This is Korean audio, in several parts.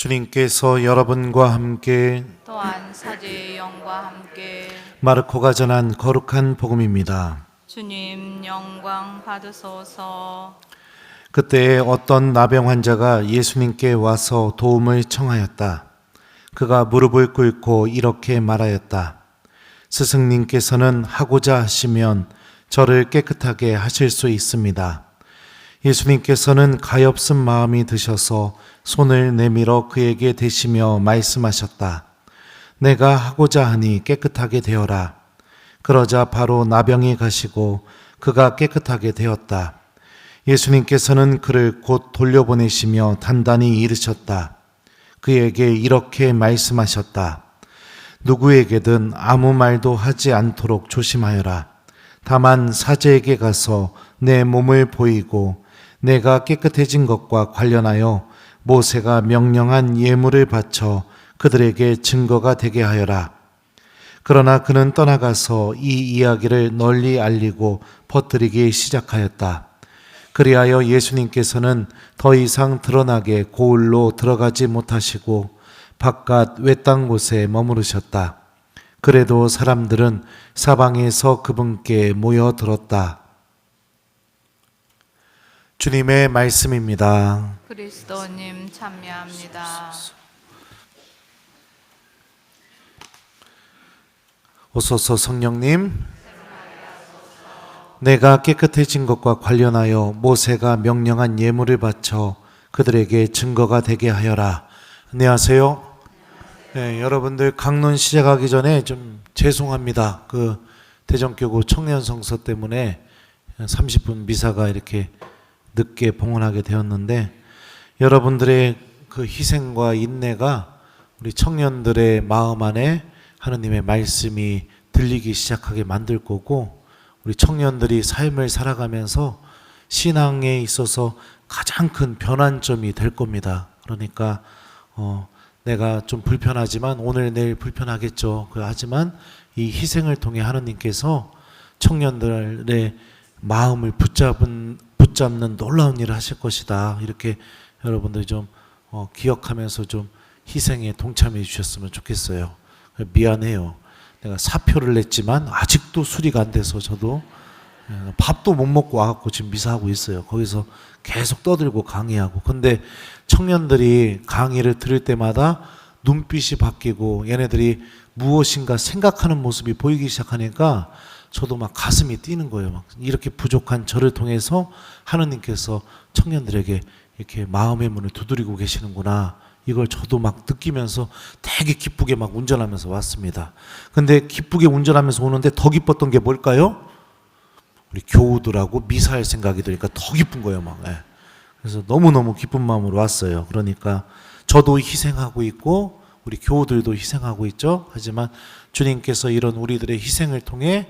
주님께서 여러분과 함께 또한 사제의 영과 함께 마르코가 전한 거룩한 복음입니다. 주님 영광 받으소서 그때 어떤 나병 환자가 예수님께 와서 도움을 청하였다. 그가 무릎을 꿇고 이렇게 말하였다. 스승님께서는 하고자 하시면 저를 깨끗하게 하실 수 있습니다. 예수님께서는 가엾은 마음이 드셔서 손을 내밀어 그에게 대시며 말씀하셨다. 내가 하고자 하니 깨끗하게 되어라. 그러자 바로 나병이 가시고 그가 깨끗하게 되었다. 예수님께서는 그를 곧 돌려보내시며 단단히 이르셨다. 그에게 이렇게 말씀하셨다. 누구에게든 아무 말도 하지 않도록 조심하여라. 다만 사제에게 가서 내 몸을 보이고 내가 깨끗해진 것과 관련하여 모세가 명령한 예물을 바쳐 그들에게 증거가 되게 하여라. 그러나 그는 떠나가서 이 이야기를 널리 알리고 퍼뜨리기 시작하였다. 그리하여 예수님께서는 더 이상 드러나게 고을로 들어가지 못하시고 바깥 외딴 곳에 머무르셨다. 그래도 사람들은 사방에서 그분께 모여들었다. 주님의 말씀입니다. 그리스도님 참여합니다 오소서 성령님, 내가 깨끗해진 것과 관련하여 모세가 명령한 예물을 바쳐 그들에게 증거가 되게 하여라. 안녕하세요. 네, 여러분들 강론 시작하기 전에 좀 죄송합니다. 그 대전교구 청년 성서 때문에 30분 미사가 이렇게 늦게 봉헌하게 되었는데 여러분들의 그 희생과 인내가 우리 청년들의 마음 안에 하느님의 말씀이 들리기 시작하게 만들 거고 우리 청년들이 삶을 살아가면서 신앙에 있어서 가장 큰 변환점이 될 겁니다. 그러니까 어 내가 좀 불편하지만 오늘 내일 불편하겠죠. 그 하지만 이 희생을 통해 하느님께서 청년들의 마음을 붙잡은 붙잡는 놀라운 일을 하실 것이다. 이렇게 여러분들이 좀 어, 기억하면서 좀 희생에 동참해 주셨으면 좋겠어요. 미안해요. 내가 사표를 냈지만 아직도 수리가 안 돼서 저도 예, 밥도 못 먹고 와갖고 지금 미사하고 있어요. 거기서 계속 떠들고 강의하고. 근데 청년들이 강의를 들을 때마다 눈빛이 바뀌고 얘네들이 무엇인가 생각하는 모습이 보이기 시작하니까 저도 막 가슴이 뛰는 거예요. 막 이렇게 부족한 저를 통해서 하느님께서 청년들에게 이렇게 마음의 문을 두드리고 계시는구나. 이걸 저도 막 느끼면서 되게 기쁘게 막 운전하면서 왔습니다. 근데 기쁘게 운전하면서 오는데 더 기뻤던 게 뭘까요? 우리 교우들하고 미사할 생각이 드니까 더 기쁜 거예요, 막. 예. 그래서 너무너무 기쁜 마음으로 왔어요. 그러니까 저도 희생하고 있고 우리 교우들도 희생하고 있죠. 하지만 주님께서 이런 우리들의 희생을 통해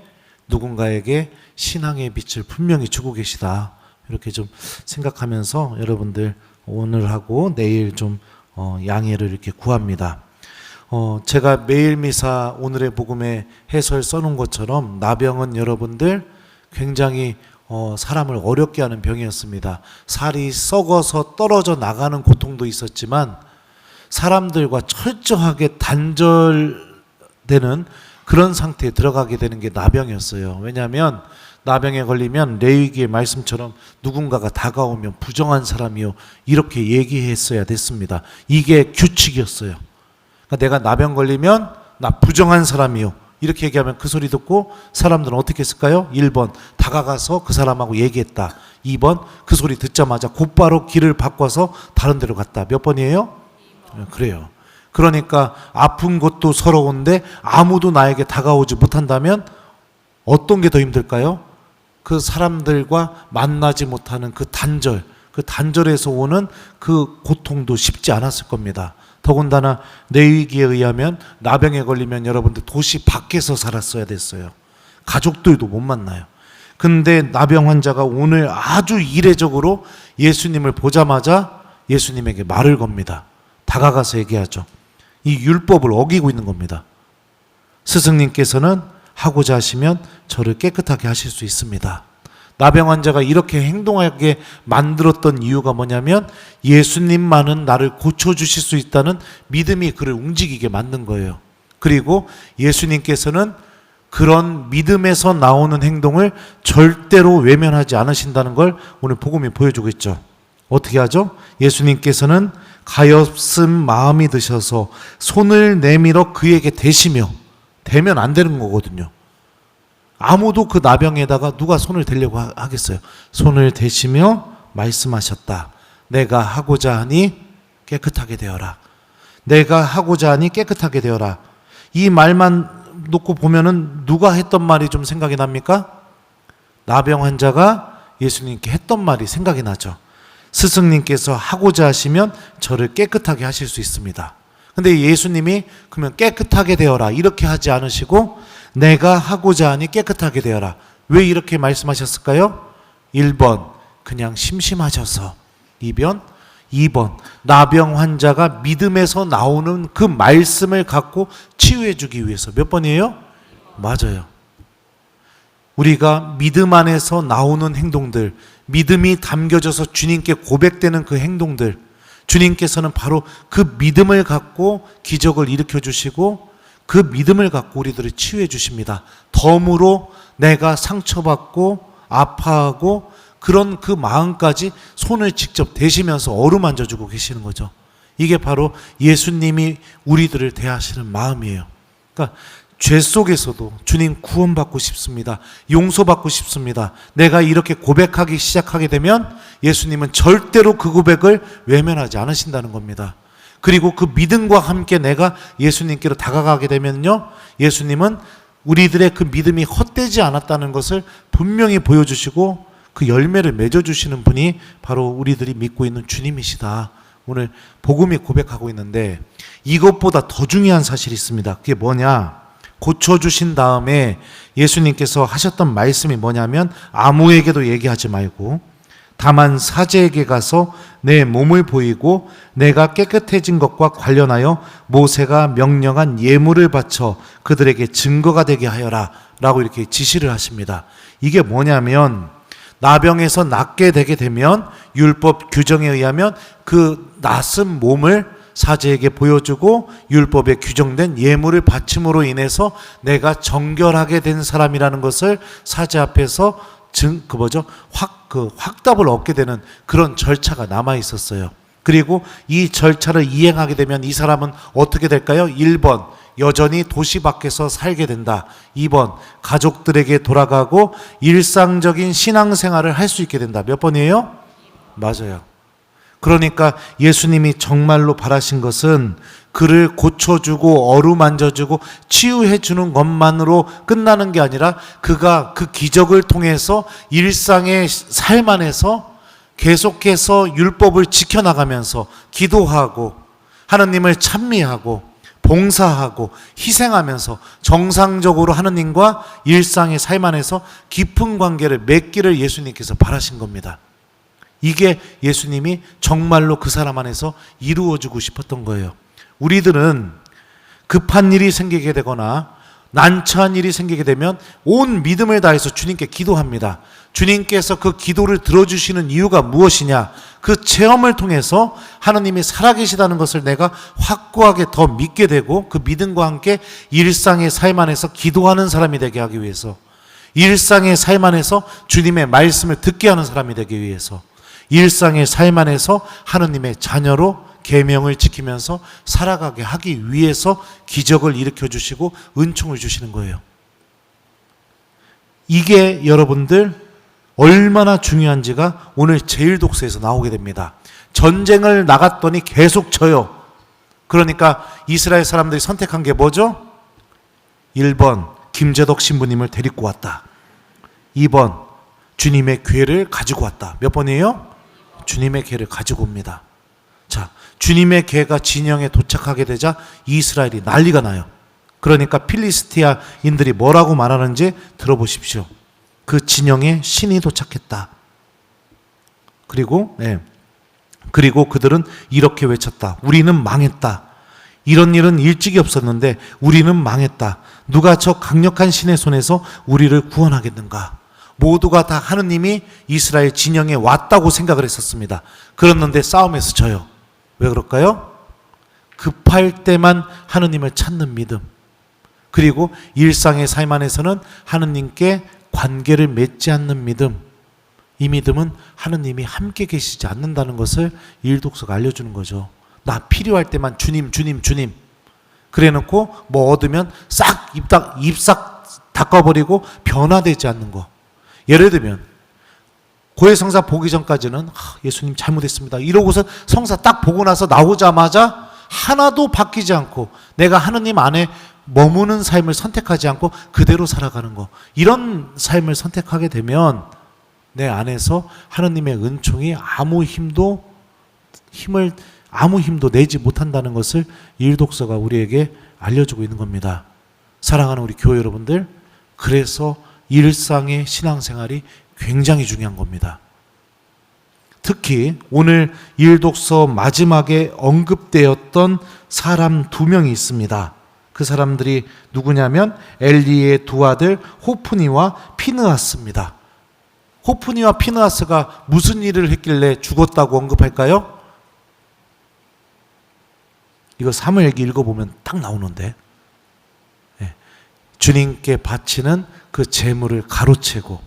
누군가에게 신앙의 빛을 분명히 주고 계시다. 이렇게 좀 생각하면서 여러분들 오늘하고 내일 좀 어, 양해를 이렇게 구합니다. 어, 제가 매일 미사 오늘의 복음에 해설 써놓은 것처럼 나병은 여러분들 굉장히 어, 사람을 어렵게 하는 병이었습니다. 살이 썩어서 떨어져 나가는 고통도 있었지만 사람들과 철저하게 단절되는 그런 상태에 들어가게 되는 게 나병이었어요. 왜냐하면 나병에 걸리면 레위기의 말씀처럼 누군가가 다가오면 부정한 사람이요 이렇게 얘기했어야 됐습니다. 이게 규칙이었어요. 그러니까 내가 나병 걸리면 나 부정한 사람이요 이렇게 얘기하면 그 소리 듣고 사람들은 어떻게 했을까요? 1번 다가가서 그 사람하고 얘기했다. 2번 그 소리 듣자마자 곧바로 길을 바꿔서 다른 데로 갔다. 몇 번이에요? 그래요. 그러니까 아픈 것도 서러운데 아무도 나에게 다가오지 못한다면 어떤 게 더 힘들까요? 그 사람들과 만나지 못하는 그 단절, 그 단절에서 오는 그 고통도 쉽지 않았을 겁니다. 더군다나 내위기에 의하면 나병에 걸리면 여러분들 도시 밖에서 살았어야 됐어요. 가족들도 못 만나요. 근데 나병 환자가 오늘 아주 이례적으로 예수님을 보자마자 예수님에게 말을 겁니다. 다가가서 얘기하죠. 이 율법을 어기고 있는 겁니다. 스승님께서는 하고자 하시면 저를 깨끗하게 하실 수 있습니다. 나병 환자가 이렇게 행동하게 만들었던 이유가 뭐냐면 예수님만은 나를 고쳐 주실 수 있다는 믿음이 그를 움직이게 만든 거예요. 그리고 예수님께서는 그런 믿음에서 나오는 행동을 절대로 외면하지 않으신다는 걸 오늘 복음이 보여주고 있죠. 어떻게 하죠? 예수님께서는 가엾은 마음이 드셔서 손을 내밀어 그에게 대시며 대면 안 되는 거거든요. 아무도 그 나병에다가 누가 손을 대려고 하- 하겠어요. 손을 대시며 말씀하셨다. 내가 하고자 하니 깨끗하게 되어라. 내가 하고자 하니 깨끗하게 되어라. 이 말만 놓고 보면은 누가 했던 말이 좀 생각이 납니까? 나병 환자가 예수님께 했던 말이 생각이 나죠. 스승님께서 하고자 하시면 저를 깨끗하게 하실 수 있습니다. 근데 예수님이 그러면 깨끗하게 되어라 이렇게 하지 않으시고 내가 하고자 하니 깨끗하게 되어라. 왜 이렇게 말씀하셨을까요? 1번 그냥 심심하셔서 2번 2번 나병 환자가 믿음에서 나오는 그 말씀을 갖고 치유해 주기 위해서 몇 번이에요? 맞아요. 우리가 믿음 안에서 나오는 행동들, 믿음이 담겨져서 주님께 고백되는 그 행동들, 주님께서는 바로 그 믿음을 갖고 기적을 일으켜 주시고 그 믿음을 갖고 우리들을 치유해 주십니다. 덤으로 내가 상처받고 아파하고 그런 그 마음까지 손을 직접 대시면서 어루만져 주고 계시는 거죠. 이게 바로 예수님이 우리들을 대하시는 마음이에요. 그러니까 죄 속에서도 주님 구원받고 싶습니다. 용서받고 싶습니다. 내가 이렇게 고백하기 시작하게 되면 예수님은 절대로 그 고백을 외면하지 않으신다는 겁니다. 그리고 그 믿음과 함께 내가 예수님께로 다가가게 되면요. 예수님은 우리들의 그 믿음이 헛되지 않았다는 것을 분명히 보여주시고 그 열매를 맺어주시는 분이 바로 우리들이 믿고 있는 주님이시다. 오늘 복음이 고백하고 있는데 이것보다 더 중요한 사실이 있습니다. 그게 뭐냐? 고쳐주신 다음에 예수님께서 하셨던 말씀이 뭐냐면 아무에게도 얘기하지 말고 다만 사제에게 가서 내 몸을 보이고 내가 깨끗해진 것과 관련하여 모세가 명령한 예물을 바쳐 그들에게 증거가 되게 하여라 라고 이렇게 지시를 하십니다. 이게 뭐냐면 나병에서 낫게 되게 되면 율법 규정에 의하면 그 낫은 몸을 사제에게 보여주고 율법에 규정된 예물을 바침으로 인해서 내가 정결하게 된 사람이라는 것을 사제 앞에서 증, 그 뭐죠? 확, 그 확답을 얻게 되는 그런 절차가 남아 있었어요. 그리고 이 절차를 이행하게 되면 이 사람은 어떻게 될까요? 1번, 여전히 도시 밖에서 살게 된다. 2번, 가족들에게 돌아가고 일상적인 신앙생활을 할 수 있게 된다. 몇 번이에요? 맞아요. 그러니까 예수님이 정말로 바라신 것은 그를 고쳐주고 어루만져주고 치유해주는 것만으로 끝나는 게 아니라 그가 그 기적을 통해서 일상의 삶 안에서 계속해서 율법을 지켜나가면서 기도하고 하느님을 찬미하고 봉사하고 희생하면서 정상적으로 하느님과 일상의 삶 안에서 깊은 관계를 맺기를 예수님께서 바라신 겁니다. 이게 예수님이 정말로 그 사람 안에서 이루어주고 싶었던 거예요. 우리들은 급한 일이 생기게 되거나 난처한 일이 생기게 되면 온 믿음을 다해서 주님께 기도합니다. 주님께서 그 기도를 들어주시는 이유가 무엇이냐? 그 체험을 통해서 하나님이 살아계시다는 것을 내가 확고하게 더 믿게 되고 그 믿음과 함께 일상의 삶 안에서 기도하는 사람이 되게 하기 위해서 일상의 삶 안에서 주님의 말씀을 듣게 하는 사람이 되기 위해서 일상의 삶 안에서 하느님의 자녀로 계명을 지키면서 살아가게 하기 위해서 기적을 일으켜 주시고 은총을 주시는 거예요. 이게 여러분들 얼마나 중요한지가 오늘 제일 독서에서 나오게 됩니다. 전쟁을 나갔더니 계속 져요. 그러니까 이스라엘 사람들이 선택한 게 뭐죠? 1번 김재덕 신부님을 데리고 왔다. 2번 주님의 괴를 가지고 왔다. 몇 번이에요? 주님의 괴를 가지고 옵니다. 자, 주님의 괴가 진영에 도착하게 되자 이스라엘이 난리가 나요. 그러니까 필리스티아인들이 뭐라고 말하는지 들어보십시오. 그 진영에 신이 도착했다. 그리고 네. 그리고 그들은 이렇게 외쳤다. 우리는 망했다. 이런 일은 일찍이 없었는데 우리는 망했다. 누가 저 강력한 신의 손에서 우리를 구원하겠는가? 모두가 다 하느님이 이스라엘 진영에 왔다고 생각을 했었습니다. 그랬는데 싸움에서 져요. 왜 그럴까요? 급할 때만 하느님을 찾는 믿음. 그리고 일상의 삶 안에서는 하느님께 관계를 맺지 않는 믿음. 이 믿음은 하느님이 함께 계시지 않는다는 것을 일독서가 알려주는 거죠. 나 필요할 때만 주님, 주님, 주님. 그래 놓고 뭐 얻으면 싹 입닥, 입싹 닦아버리고 변화되지 않는 거. 예를 들면, 고해 성사 보기 전까지는 아, 예수님 잘못했습니다. 이러고서 성사 딱 보고 나서 나오자마자 하나도 바뀌지 않고 내가 하느님 안에 머무는 삶을 선택하지 않고 그대로 살아가는 거. 이런 삶을 선택하게 되면 내 안에서 하느님의 은총이 아무 힘도 힘을 아무 힘도 내지 못한다는 것을 일독서가 우리에게 알려주고 있는 겁니다. 사랑하는 우리 교회 여러분들, 그래서 일상의 신앙생활이 굉장히 중요한 겁니다. 특히 오늘 일독서 마지막에 언급되었던 사람 두 명이 있습니다. 그 사람들이 누구냐면 엘리의 두 아들 호프니와 피느하스입니다. 호프니와 피느하스가 무슨 일을 했길래 죽었다고 언급할까요? 이거 사무엘기 읽어보면 딱 나오는데 예. 주님께 바치는 그 재물을 가로채고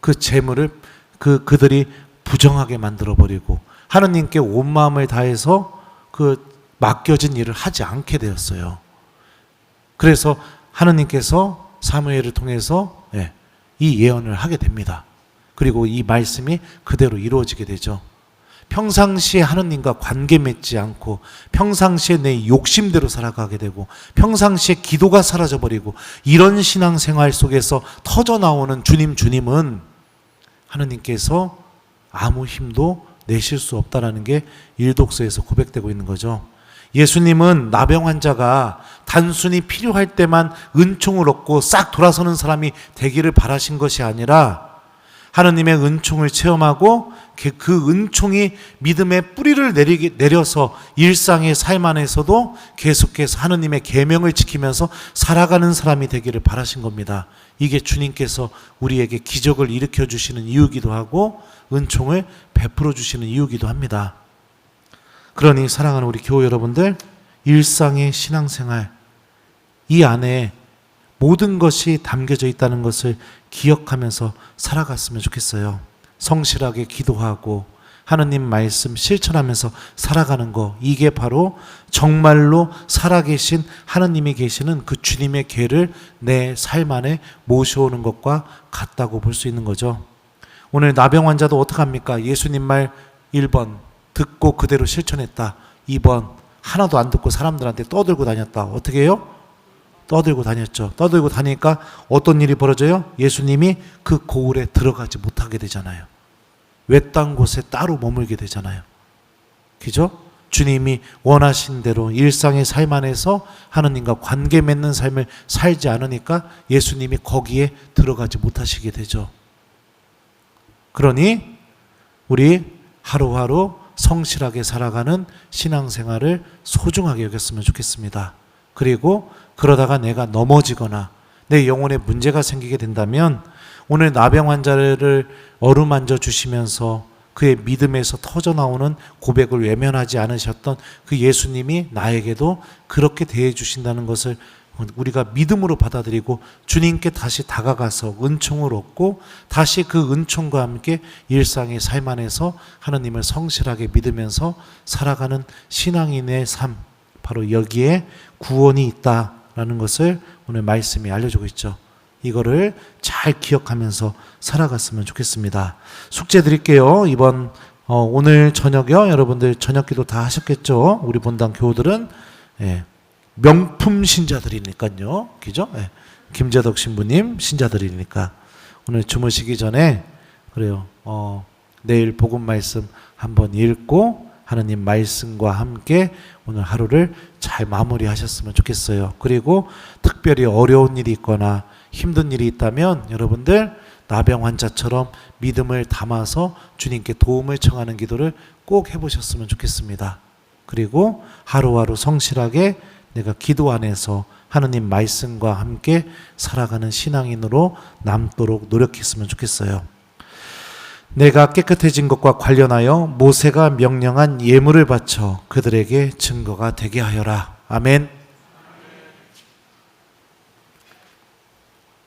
그 재물을 그 그들이 부정하게 만들어 버리고 하느님께 온 마음을 다해서 그 맡겨진 일을 하지 않게 되었어요. 그래서 하느님께서 사무엘을 통해서 예, 이 예언을 하게 됩니다. 그리고 이 말씀이 그대로 이루어지게 되죠. 평상시에 하느님과 관계 맺지 않고 평상시에 내 욕심대로 살아가게 되고 평상시에 기도가 사라져 버리고 이런 신앙생활 속에서 터져 나오는 주님 주님은 하느님께서 아무 힘도 내실 수 없다라는 게 일독서에서 고백되고 있는 거죠. 예수님은 나병 환자가 단순히 필요할 때만 은총을 얻고 싹 돌아서는 사람이 되기를 바라신 것이 아니라 하느님의 은총을 체험하고 그- 그 은총이 믿음의 뿌리를 내리게, 내려서 일상의 삶 안에서도 계속해서 하느님의 계명을 지키면서 살아가는 사람이 되기를 바라신 겁니다. 이게 주님께서 우리에게 기적을 일으켜 주시는 이유기도 하고 은총을 베풀어 주시는 이유기도 합니다. 그러니 사랑하는 우리 교회 여러분들 일상의 신앙생활 이 안에 모든 것이 담겨져 있다는 것을 기억하면서 살아갔으면 좋겠어요. 성실하게 기도하고 하느님 말씀 실천하면서 살아가는 거 이게 바로 정말로 살아계신 하느님이 계시는 그 주님의 계를 내 삶 안에 모셔오는 것과 같다고 볼 수 있는 거죠. 오늘 나병 환자도 어떡합니까? 예수님 말 1번 듣고 그대로 실천했다. 2번 하나도 안 듣고 사람들한테 떠들고 다녔다. 어떻게 해요? 떠들고 다녔죠. 떠들고 다니니까 어떤 일이 벌어져요? 예수님이 그 고을에 들어가지 못하게 되잖아요. 외딴 곳에 따로 머물게 되잖아요. 그죠? 주님이 원하신 대로 일상의 삶 안에서 하느님과 관계 맺는 삶을 살지 않으니까 예수님이 거기에 들어가지 못하시게 되죠. 그러니 우리 하루하루 성실하게 살아가는 신앙생활을 소중하게 여겼으면 좋겠습니다. 그리고 그러다가 내가 넘어지거나 내 영혼에 문제가 생기게 된다면 오늘 나병 환자를 어루만져 주시면서 그의 믿음에서 터져 나오는 고백을 외면하지 않으셨던 그 예수님이 나에게도 그렇게 대해 주신다는 것을 우리가 믿음으로 받아들이고 주님께 다시 다가가서 은총을 얻고 다시 그 은총과 함께 일상의 삶 안에서 하나님을 성실하게 믿으면서 살아가는 신앙인의 삶 바로 여기에 구원이 있다 라는 것을 오늘 말씀이 알려주고 있죠. 이거를 잘 기억하면서 살아갔으면 좋겠습니다. 숙제 드릴게요. 이번 어, 오늘 저녁이요. 여러분들 저녁 기도 다 하셨겠죠. 우리 본당 교우들은 예, 명품 신자들이니까요. 그죠? 예, 김재덕 신부님 신자들이니까 오늘 주무시기 전에 그래요. 어, 내일 복음 말씀 한번 읽고 하나님 말씀과 함께 오늘 하루를 잘 마무리하셨으면 좋겠어요. 그리고 특별히 어려운 일이 있거나 힘든 일이 있다면 여러분들 나병 환자처럼 믿음을 담아서 주님께 도움을 청하는 기도를 꼭 해보셨으면 좋겠습니다. 그리고 하루하루 성실하게 내가 기도 안에서 하느님 말씀과 함께 살아가는 신앙인으로 남도록 노력했으면 좋겠어요. 내가 깨끗해진 것과 관련하여 모세가 명령한 예물을 바쳐 그들에게 증거가 되게 하여라. 아멘.